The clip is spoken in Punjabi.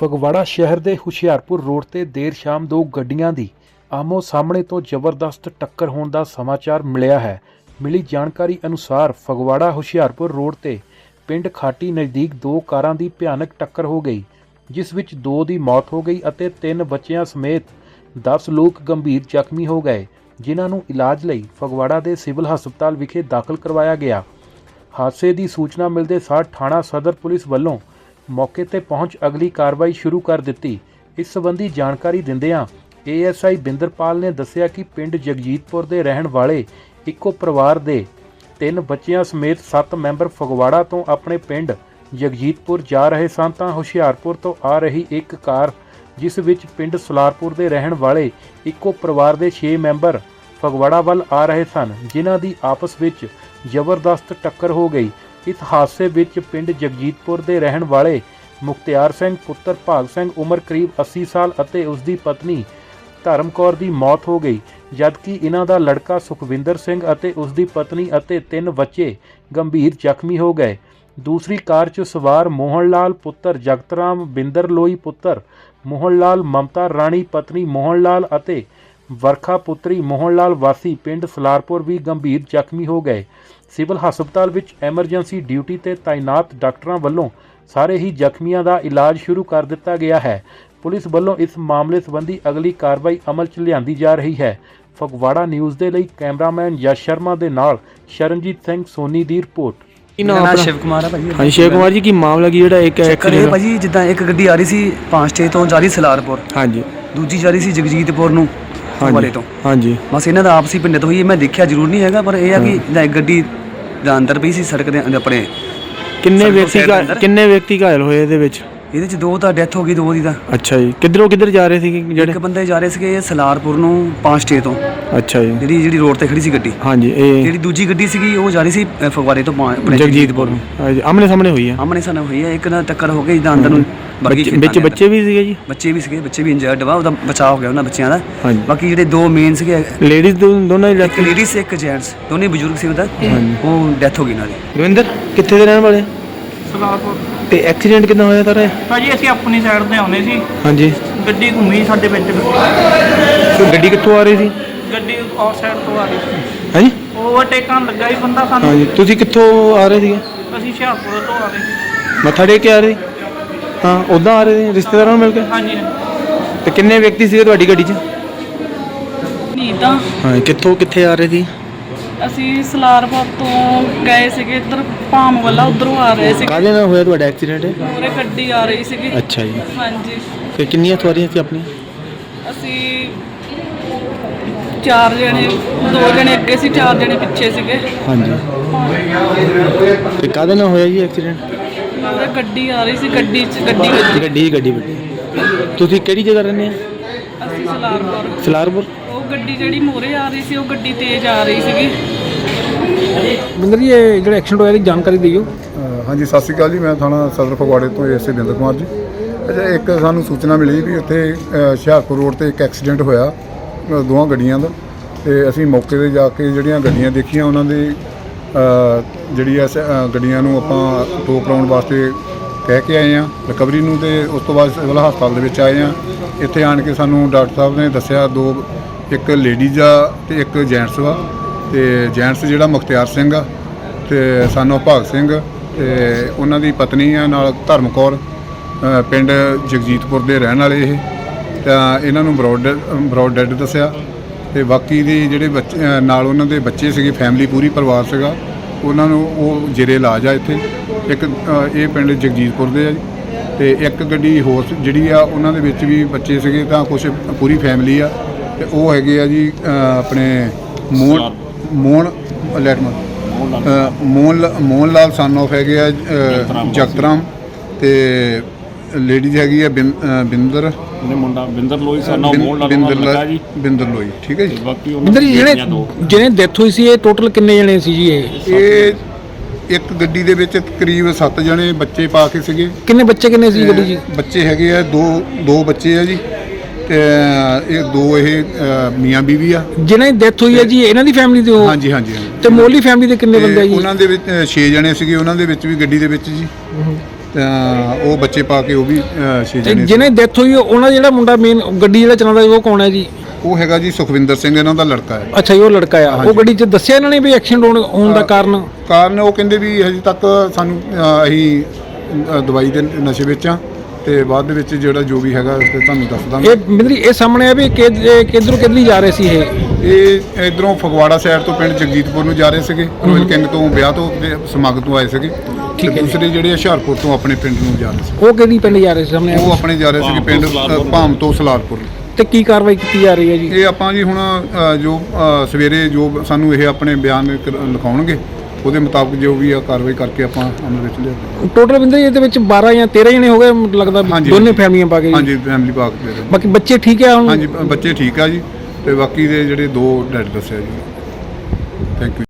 ਫਗਵਾੜਾ ਸ਼ਹਿਰ ਦੇ ਹੁਸ਼ਿਆਰਪੁਰ ਰੋਡ ਤੇ ਦੇਰ ਸ਼ਾਮ ਦੋ ਗੱਡੀਆਂ ਦੀ ਆਮੋ ਸਾਹਮਣੇ ਤੋਂ ਜ਼ਬਰਦਸਤ ਟੱਕਰ ਹੋਣ ਦਾ ਸਮਾਚਾਰ ਮਿਲਿਆ ਹੈ। ਮਿਲੀ ਜਾਣਕਾਰੀ ਅਨੁਸਾਰ ਫਗਵਾੜਾ ਹੁਸ਼ਿਆਰਪੁਰ ਰੋਡ ਤੇ ਪਿੰਡ ਖਾਟੀ ਨਜ਼ਦੀਕ ਦੋ ਕਾਰਾਂ ਦੀ ਭਿਆਨਕ ਟੱਕਰ ਹੋ ਗਈ, ਜਿਸ ਵਿੱਚ ਦੋ ਦੀ ਮੌਤ ਹੋ ਗਈ ਅਤੇ ਤਿੰਨ ਬੱਚਿਆਂ ਸਮੇਤ 10 ਲੋਕ ਗੰਭੀਰ ਜ਼ਖਮੀ ਹੋ ਗਏ, ਜਿਨ੍ਹਾਂ ਨੂੰ ਇਲਾਜ ਲਈ ਫਗਵਾੜਾ ਦੇ ਸਿਵਲ ਹਸਪਤਾਲ ਵਿਖੇ ਦਾਖਲ ਕਰਵਾਇਆ ਗਿਆ। ਹਾਦਸੇ ਦੀ ਸੂਚਨਾ ਮਿਲਦੇ ਸਾਰ ਥਾਣਾ ਸਦਰ ਪੁਲਿਸ ਵੱਲੋਂ ਮੌਕੇ ਤੇ ਪਹੁੰਚ ਅਗਲੀ ਕਾਰਵਾਈ ਸ਼ੁਰੂ ਕਰ ਦਿੱਤੀ। ਇਸ ਸੰਬੰਧੀ ਜਾਣਕਾਰੀ ਦਿੰਦਿਆਂ ਏਐਸਆਈ ਬਿੰਦਰਪਾਲ ਨੇ ਦੱਸਿਆ ਕਿ ਪਿੰਡ ਜਗਜੀਤਪੁਰ ਦੇ ਰਹਿਣ ਵਾਲੇ ਇੱਕੋ ਪਰਿਵਾਰ ਦੇ ਤਿੰਨ ਬੱਚਿਆਂ ਸਮੇਤ 7 ਮੈਂਬਰ ਫਗਵਾੜਾ ਤੋਂ ਆਪਣੇ ਪਿੰਡ ਜਗਜੀਤਪੁਰ ਜਾ ਰਹੇ ਸਨ ਤਾਂ ਹੁਸ਼ਿਆਰਪੁਰ ਤੋਂ ਆ ਰਹੀ ਇੱਕ ਕਾਰ, ਜਿਸ ਵਿੱਚ ਪਿੰਡ ਸੁਲਾਰਪੁਰ ਦੇ ਰਹਿਣ ਵਾਲੇ ਇੱਕੋ ਪਰਿਵਾਰ ਦੇ 6 ਮੈਂਬਰ ਫਗਵਾੜਾ ਵੱਲ ਆ ਰਹੇ ਸਨ, ਜਿਨ੍ਹਾਂ ਦੀ ਆਪਸ ਵਿੱਚ ਜ਼ਬਰਦਸਤ ਟੱਕਰ ਹੋ ਗਈ। ਇਸ ਹਾਦਸੇ ਵਿੱਚ ਪਿੰਡ ਜਗਜੀਤਪੁਰ ਦੇ ਰਹਿਣ ਵਾਲੇ ਮੁਖਤਿਆਰ ਸਿੰਘ, ਪੁੱਤਰ ਭਾਗ ਸਿੰਘ, ਉਮਰ ਕਰੀਬ 80 ਸਾਲ ਅਤੇ ਉਸ ਦੀ ਪਤਨੀ ਧਰਮਕੌਰ ਦੀ ਮੌਤ ਹੋ ਗਈ, ਜਦਕਿ ਇਹਨਾਂ ਦਾ ਲੜਕਾ ਸੁਖਵਿੰਦਰ ਸਿੰਘ ਅਤੇ ਉਸ ਦੀ ਪਤਨੀ ਅਤੇ ਤਿੰਨ ਬੱਚੇ ਗੰਭੀਰ ਜ਼ਖਮੀ ਹੋ ਗਏ। ਦੂਸਰੀ ਕਾਰ 'ਚ ਸਵਾਰ ਮੋਹਨ ਲਾਲ ਪੁੱਤਰ ਜਗਤਰਾਮ ਬਿੰਦਰ ਲੋਈ ਪੁੱਤਰ ਮੋਹਨ ਲਾਲ ਮਮਤਾ ਰਾਣੀ ਪਤਨੀ ਮੋਹਨ ਲਾਲ ਅਤੇ ਵਰਖਾ ਪੁੱਤਰੀ ਮੋਹਨ ਲਾਲ ਵਾਸੀ ਪਿੰਡ ਸਲਾਰਪੁਰ ਵੀ ਗੰਭੀਰ ਜ਼ਖਮੀ ਹੋ ਗਏ। ਸਿਵਲ ਹਸਪਤਾਲ ਵਿੱਚ ਐਮਰਜੈਂਸੀ ਡਿਊਟੀ ਤੇ ਤਾਇਨਾਤ ਡਾਕਟਰਾਂ ਵੱਲੋਂ ਸਾਰੇ ਹੀ ਜ਼ਖਮੀਆਂ ਦਾ ਇਲਾਜ ਸ਼ੁਰੂ ਕਰ ਦਿੱਤਾ ਗਿਆ ਹੈ। ਪੁਲਿਸ ਵੱਲੋਂ ਇਸ ਮਾਮਲੇ ਸੰਬੰਧੀ ਅਗਲੀ ਕਾਰਵਾਈ ਅਮਲ 'ਚ ਲਿਆਂਦੀ ਜਾ ਰਹੀ ਹੈ। ਫਗਵਾੜਾ ਨਿਊਜ਼ ਦੇ ਲਈ ਕੈਮਰਾਮੈਨ ਯਸ਼ ਸ਼ਰਮਾ ਦੇ ਨਾਲ ਸ਼ਰਨਜੀਤ ਸਿੰਘ ਸੋਨੀ ਦੀ ਰਿਪੋਰਟ। ਕੀ ਨਾਮ ਆਪਣਾ? ਸ਼ਿਵ ਕੁਮਾਰ ਹੈ ਭਾਜੀ ਹਾਂਜੀ ਸ਼ੇਖ ਕੁਮਾਰ ਜੀ ਕੀ ਮਾਮਲਾ ਕੀ ਜਿਹੜਾ ਇੱਕ ਚੱਕਰ ਇਹ ਐਕਸੀਡੈਂਟ ਭਾਜੀ ਜਿੱਦਾਂ ਇੱਕ ਗੱਡੀ ਆ ਰਹੀ ਸੀ ਪੰਜ ਛੇ ਤੋਂ ਜਾ ਰਹੀ ਸਲਾਰਪੁਰ। ਹਾਂਜੀ। ਦੂਜੀ ਜਾ ਰਹੀ ਸੀ ਜਗਜੀਤਪੁਰ ਨੂੰ। ਵਾਲੇ ਤੋਂ। ਹਾਂਜੀ। ਬਸ ਇਹਨਾਂ ਦਾ ਆਪਸੀ ਪਿੰਡੇ ਤੋਂ ਹੀ ਮੈਂ ਦੇਖਿਆ ਜ਼ਰੂਰ ਨਹੀਂ ਹੈਗਾ ਪਰ ਇਹ ਆ ਕਿ ਜਿੱਦਾਂ ਇੱਕ ਗੱਡੀ ਦਾ ਅੰਦਰ ਪਈ ਸੀ ਸੜਕ ਦੇ ਆਪਣੇ ਕਿੰਨੇ ਵਿਅਕਤੀ ਘਾ-? ਕਿੰਨੇ ਵਿਅਕਤੀ ਘਾਇਲ ਹੋਏ ਇਹਦੇ ਵਿੱਚ? ਇਹਦੇ ਚ ਦੋ ਤਾਂ ਡੈਥ ਹੋ ਗਈ ਦੋ ਦੀ ਤਾਂ। ਅੱਛਾ ਜੀ। ਕਿੱਧਰੋਂ ਕਿੱਧਰ ਜਾ ਰਹੇ ਸੀ ਜਿਹੜੇ? ਇੱਕ ਬੰਦੇ ਜਾ ਰਹੇ ਸੀਗੇ ਸਲਾਰਪੁਰ ਨੂੰ ਪੰਜ ਛੇ ਤੋਂ। ਅੱਛਾ ਜੀ। ਜਿਹੜੀ ਜਿਹੜੀ ਰੋਡ ਤੇ ਖੜੀ ਸੀ ਗੱਡੀ। ਹਾਂਜੀ ਇਹ ਜਿਹੜੀ ਦੂਜੀ ਗੱਡੀ ਸੀਗੀ ਉਹ ਜਾ ਰਹੀ ਸੀ ਫਗਵਾੜੇ ਤੋਂ ਜਗਜੀਤਪੁਰ ਨੂੰ। ਹਾਂਜੀ ਆਮਨੇ ਸਾਹਮਣੇ ਹੋਈ ਹੈ ਆਮਣੇ ਸਾਹਮਣੇ ਹੋਈ ਹੈ ਇੱਕ ਨਾਲ ਟੱਕਰ ਹੋ ਗਈ ਜਿੱਦਾਂ ਅੰਦਰ ਨੂੰ। ਵਿੱਚ। ਬੱਚੇ ਵੀ ਸੀਗੇ ਜੀ? ਬੱਚੇ ਵੀ ਸੀਗੇ ਬੱਚੇ ਵੀ ਇੰਜਰਡ ਵਾ ਉਹਦਾ ਬਚਾਅ ਹੋ ਗਿਆ ਉਹਨਾਂ ਬੱਚਿਆਂ ਦਾ। ਹਾਂਜੀ। ਬਾਕੀ ਜਿਹੜੇ ਦੋ ਮੇਨ ਸੀਗੇ ਲੇਡੀਜ਼ ਦੋਨਾਂ ਇੱਕ ਲੇਡੀ ਸੀ ਇੱਕ ਜੈਂਟਸ ਦੋਨੇ ਬਜ਼ੁਰਗ ਸੀ ਉਹਦਾ। ਉਹ ਡੈਥ ਹੋ ਗਈ ਇਹਨਾਂ ਦੀ। ਦਵਿੰਦਰ ਕਿੱਥੇ ਦੇ ਰਹਿਣ ਵਾਲੇ? ਸਲਾਰਪੁਰ ਤੇ ਐਕਸੀਡੈਂਟ ਕਿੱਦਾਂ ਹੋਇਆ ਤਾਰਾ ਭਾਜੀ ਅਸੀਂ ਆਪਣੀ ਸਾਈਡ ਤੇ ਆਉਂਦੇ ਸੀ। ਹਾਂਜੀ। ਗੱਡੀ ਘੁੰਮੀ ਸਾਡੇ ਵਿੱਚ। ਤੇ ਗੱਡੀ ਕਿੱਥੋਂ ਆ ਰਹੀ ਸੀ? ਗੱਡੀ ਆਫ ਸਾਈਡ ਤੋਂ ਆ ਰਹੀ ਸੀ। ਹਾਂਜੀ। ਓਵਰਟੇਕਾਂ ਲੱਗਾ ਹੀ ਬੰਦਾ ਸਾਨੂੰ। ਹਾਂਜੀ। ਤੁਸੀਂ ਕਿੱਥੋਂ ਆ ਰਹੇ ਸੀਗੇ? ਅਸੀਂ ਹੁਸ਼ਿਆਰਪੁਰ ਤੋਂ ਆ ਰਹੇ ਸੀ। ਮੱਥਾ ਟੇਕ ਕੇ ਆ ਰਹੇ? ਹਾਂ ਉਦਾਂ ਆ ਰਹੇ ਸੀ ਰਿਸ਼ਤੇਦਾਰਾਂ ਨੂੰ ਮਿਲ ਕੇ? ਹਾਂਜੀ। ਤੇ ਕਿੰਨੇ ਵਿਅਕਤੀ ਸੀਗੇ ਤੁਹਾਡੀ ਗੱਡੀ 'ਚ? ਨੀਤਾ ਹਾਂ ਕਿੱਥੋਂ ਕਿੱਥੇ ਆ ਰਹੇ ਸੀ? ਅਸੀਂ ਸਲਾਰਪੁਰ ਤੋਂ ਗਏ ਸੀਗੇ ਇੱਧਰ ਭਾਮ ਵੱਲਾ ਉਧਰੋਂ ਆ ਰਹੇ ਸੀਗੇ। ਕਾਹਦੇ ਨਾਲ ਹੋਇਆ ਤੁਹਾਡਾ ਐਕਸੀਡੈਂਟ? ਪੂਰੇ ਗੱਡੀ ਆ ਰਹੀ ਸੀਗੀ। ਅੱਛਾ ਜੀ। ਹਾਂਜੀ। ਤੇ ਕਿੰਨੀਆਂ ਸਵਾਰੀਆਂ ਸੀ ਆਪਣੀਆਂ ਅਸੀਂ ਚਾਰ ਜਣੇ ਦੋ ਜਣੇ ਅੱਗੇ ਸੀ ਚਾਰ ਜਣੇ ਪਿੱਛੇ ਸੀਗੇ। ਹਾਂਜੀ। ਤੇ ਕਾਹਦੇ ਨਾਲ ਹੋਇਆ ਜੀ ਐਕਸੀਡੈਂਟ? ਪੂਰੇ ਗੱਡੀ ਆ ਰਹੀ ਸੀ ਗੱਡੀ 'ਚ ਗੱਡੀ ਗੱਡੀ ਗੱਡੀ ਵੱਡੀ ਤੁਸੀਂ ਕਿਹੜੀ ਜਗ੍ਹਾ ਰਹਿੰਦੇ ਆ ਅਸੀਂ ਸਲਾਰਪੁਰ ਸਲਾਰਪੁਰ ਗੱਡੀ ਜਿਹੜੀ ਮੋਰੇ ਆ ਰਹੀ ਸੀ ਉਹ ਗੱਡੀ ਤੇਜ਼ ਆ ਰਹੀ ਸੀਗੀ। ਬਿੰਦਰ ਜੀ ਇਹ ਜਿਹੜਾ ਐਕਸੀਡੈਂਟ ਹੋਇਆ ਇਹਦੀ ਜਾਣਕਾਰੀ ਦਿਓ। ਹਾਂਜੀ ਸਤਿ ਸ਼੍ਰੀ ਅਕਾਲ ਜੀ ਮੈਂ ਥਾਣਾ ਸਦਰ ਫਗਵਾੜੇ ਤੋਂ ਐਸਏ ਬਿੰਦਰ ਕੁਮਾਰ ਜੀ। ਅੱਛਾ ਇੱਕ ਸਾਨੂੰ ਸੂਚਨਾ ਮਿਲੀ ਵੀ ਉੱਥੇ ਹੁਸ਼ਿਆਰਪੁਰ ਰੋਡ ਤੇ ਇੱਕ ਐਕਸੀਡੈਂਟ ਹੋਇਆ ਦੋਵਾਂ ਗੱਡੀਆਂ ਦਾ। ਤੇ ਅਸੀਂ ਮੌਕੇ ਤੇ ਜਾ ਕੇ ਜਿਹੜੀਆਂ ਗੱਡੀਆਂ ਦੇਖੀਆਂ ਉਹਨਾਂ ਦੀ ਜਿਹੜੀ ਐ ਗੱਡੀਆਂ ਨੂੰ ਆਪਾਂ ਟੋ ਕਰਾਉਣ ਵਾਸਤੇ ਕਹਿ ਕੇ ਆਏ ਆ ਰਿਕਵਰੀ ਨੂੰ ਤੇ ਉਸ ਤੋਂ ਬਾਅਦ ਸਿਵਲ ਹਸਪਤਾਲ ਦੇ ਵਿੱਚ ਆਏ ਆ ਇੱਥੇ ਆਣ ਕੇ ਸਾਨੂੰ ਡਾਕਟਰ ਸਾਹਿਬ ਨੇ ਦੱਸਿਆ ਦੋ ਇੱਕ ਲੇਡੀਜ਼ ਆ ਤੇ ਇੱਕ ਜੈਂਟਸ ਵਾ। ਤੇ ਜੈਂਟਸ ਜਿਹੜਾ ਮੁਖਤਿਆਰ ਸਿੰਘ ਆ ਤੇ ਸਾਨੂੰ ਭਾਗ ਸਿੰਘ ਤੇ ਉਹਨਾਂ ਦੀ ਪਤਨੀ ਆ ਨਾਲ ਧਰਮਕੌਰ ਅ, ਪਿੰਡ ਜਗਜੀਤਪੁਰ ਦੇ ਰਹਿਣ ਵਾਲੇ ਇਹ। ਤਾਂ ਇਹਨਾਂ ਨੂੰ ਬਰੋਡ ਬਰੋਡ ਡੈਡ ਦੱਸਿਆ। ਤੇ ਬਾਕੀ ਦੇ ਜਿਹੜੇ ਬੱਚੇ ਨਾਲ ਉਹਨਾਂ ਦੇ ਬੱਚੇ ਸੀਗੇ ਫੈਮਿਲੀ ਪੂਰੀ ਪਰਿਵਾਰ ਸੀਗਾ ਉਹਨਾਂ ਨੂੰ ਉਹ ਜੇਰੇ ਇਲਾਜ ਆ ਇੱਥੇ। ਇੱਕ ਇਹ ਪਿੰਡ ਜਗਜੀਤਪੁਰ ਦੇ ਆ ਜੀ। ਤੇ ਇੱਕ ਗੱਡੀ ਹੋਰ ਜਿਹੜੀ ਆ ਉਹਨਾਂ ਦੇ ਵਿੱਚ ਵੀ ਬੱਚੇ ਸੀਗੇ ਤਾਂ ਕੁਝ ਪੂਰੀ ਫੈਮਿਲੀ ਆ। ਤੇ ਉਹ ਹੈਗੇ ਆ ਜੀ ਆਪਣੇ ਮੋਹਨ ਮੋਹਨ ਲੈਟਮਨ ਅ, ਮੋਹਨ ਲਾ- ਮੋਹਨ ਲਾਲ ਸਨ ਆਫ ਹੈਗੇ ਆ ਅ, ਜਗਤਰਾਮ ਤੇ ਲੇਡੀਜ਼ ਹੈਗੀ ਆ ਬਿੰ- ਬਿੰਦਰ। ਨੇ ਮੁੰਡਾ ਬਿੰਦਰ ਲੋਈ ਸਰ ਨਾਮ ਬਿੰ- ਮੋੜ ਬਿੰਦਰ ਲੱਗਾ ਲਾ- ਜੀ। ਬਿੰਦਰ ਲੋਈ ਠੀਕ ਹੈ ਜੀ। ਬਾਕੀ ਉਹਨਾਂ ਬਿੰਦਰ ਜੀ ਦੀਆਂ ਜਿਹੜੇ ਦੋ। ਜਿਹਨੇ ਡੈਥ ਹੋਈ ਸੀ ਇਹ ਟੋਟਲ ਕਿੰਨੇ ਜਣੇ ਸੀ ਜੀ ਇਹ? ਇਹ ਇੱਕ ਗੱਡੀ ਦੇ ਵਿੱਚ ਕਰੀਬ 7 ਜਣੇ ਬੱਚੇ ਪਾ ਕੇ ਸੀਗੇ। ਕਿੰਨੇ ਬੱਚੇ ਕਿੰਨੇ ਸੀ ਗੱਡੀ ਜੀ ਬੱਚੇ ਹੈਗੇ ਆ ਦੋ ਦੋ ਬੱਚੇ ਆ ਜੀ। ਇਹ ਦੋ ਇਹ ਮੀਆਂ ਬੀਵੀ ਆ। ਜਿਹਨਾਂ ਦੀ ਡੈਥ ਹੋਈ ਹੈ ਜੀ ਇਹਨਾਂ ਦੀ ਫੈਮਿਲੀ ਦੇ ਹੋ ਹਾਂਜੀ ਹਾਂਜੀ ਹਾਂਜੀ। ਤੇ ਮੋਲੀ ਫੈਮਿਲੀ ਦੇ ਕਿੰਨੇ ਬੰਦੇ ਆ ਤੇ ਜੀ? ਉਹਨਾਂ ਦੇ ਵਿੱਚ 6 ਜਣੇ ਸੀਗੇ ਉਹਨਾਂ ਦੇ ਵਿੱਚ ਵੀ ਗੱਡੀ ਦੇ ਵਿੱਚ ਜੀ। ਤਾਂ ਉਹ ਬੱਚੇ ਪਾ ਕੇ ਉਹ ਵੀ ਅ, ਛੇ ਤੇ ਜਣੇ ਸੀ। ਜਿਹਨੇ ਡੈਥ ਹੋਈ ਉਹਦਾ ਜਿਹੜਾ ਮੁੰਡਾ ਮੇਨ ਗੱਡੀ ਜਿਹੜਾ ਚਲਾਉਂਦਾ ਸੀ, ਉਹ ਕੌਣ ਹੈ ਜੀ? ਉਹ ਹੈਗਾ ਜੀ ਸੁਖਵਿੰਦਰ ਸਿੰਘ ਇਹਨਾਂ ਦਾ ਲੜਕਾ ਹੈ। ਅੱਛਾ ਜੀ ਉਹ ਲੜਕਾ ਆ। ਉਹ ਗੱਡੀ 'ਚ ਦੱਸਿਆ ਇਹਨਾਂ ਨੇ ਵੀ ਐਕਸੀਡੈਂਟ ਹੋਣ ਹੋਣ ਦਾ ਕਾਰਨ? ਕਾਰਨ ਉਹ ਕਹਿੰਦੇ ਵੀ ਹਜੇ ਤੱਕ ਸਾਨੂੰ ਅਸੀਂ ਦਵਾਈ ਦੇ ਨਸ਼ੇ ਵਿੱਚ ਆ। ਤੇ ਬਾਅਦ ਦੇ ਵਿੱਚ ਜਿਹੜਾ ਜੋ ਵੀ ਹੈਗਾ ਤੇ ਤੁਹਾਨੂੰ ਦੱਸ ਦਾਂਗੇ। ਇਹ ਮਿੰਦਰੀ ਇਹ ਸਾਹਮਣੇ ਆ ਵੀ ਕਿਧਰੋਂ ਕਿਧਰਲੀ ਜਾ ਰਹੇ ਸੀ ਇਹ? ਇਹ ਇਧਰੋਂ ਫਗਵਾੜਾ ਸਾਈਡ ਤੋਂ ਪਿੰਡ ਜਗਜੀਤਪੁਰ ਨੂੰ ਜਾ ਰਹੇ ਸੀਗੇ। ਰੋਇਲ ਕਿੰਗ ਤੋਂ ਵਿਆਹ ਤੋਂ ਸਮਾਗਮ ਤੋਂ ਆਏ ਸੀਗੇ। ਤੇ ਠੀਕ ਹੈ ਜੀ। ਦੂਸਰੇ ਜਿਹੜੇ ਹੁਸ਼ਿਆਰਪੁਰ ਤੋਂ ਆਪਣੇ ਪਿੰਡ ਨੂੰ ਜਾ ਰਹੇ ਸੀ। ਉਹ ਕਿਹੜੀ ਪਿੰਡ ਜਾ ਰਹੇ ਸੀ ਸਾਹਮਣੇ? ਉਹ ਆਪਣੇ ਜਾ ਰਹੇ ਸੀਗੇ ਪਿੰਡ ਭਾਮ ਤੋਂ ਸਲਾਰਪੁਰ। ਤੇ ਕੀ ਕਾਰਵਾਈ ਕੀਤੀ ਜਾ ਰਹੀ ਹੈ ਜੀ? ਇਹ ਆਪਾਂ ਜੀ ਹੁਣ ਜੋ ਸਵੇਰੇ ਜੋ ਸਾਨੂੰ ਇਹ ਆਪਣੇ ਬਿਆਨ ਲਿਖਾਉਣਗੇ ਉਹਦੇ ਮੁਤਾਬਕ ਜੋ ਵੀ ਆ ਕਾਰਵਾਈ ਕਰਕੇ ਆਪਾਂ ਅਮਲ ਵਿੱਚ ਲਿਆਵਾਂਗੇ ਟੋਟਲ ਬਿੰਦਰ ਜੀ ਇਹਦੇ ਵਿੱਚ 12 ਜਾਂ 13 ਜਣੇ ਹੋ ਗਏ ਲੱਗਦਾ ਵੀ ਹਾਂਜੀ, ਦੋਨੇ। ਫੈਮਲੀਆਂ ਪਾ ਕੇ ਜੀ। ਹਾਂਜੀ ਫੈਮਿਲੀ ਪਾਰਕ ਦੇ ਰਹੇ। ਬਾਕੀ ਬੱਚੇ ਠੀਕ ਆ ਹੁਣ? ਹਾਂਜੀ ਬੱਚੇ ਠੀਕ ਆ ਜੀ ਤੇ ਬਾਕੀ ਦੇ ਜਿਹੜੇ ਦੋ ਡੈਡ ਦੱਸਿਆ ਜੀ। Thank you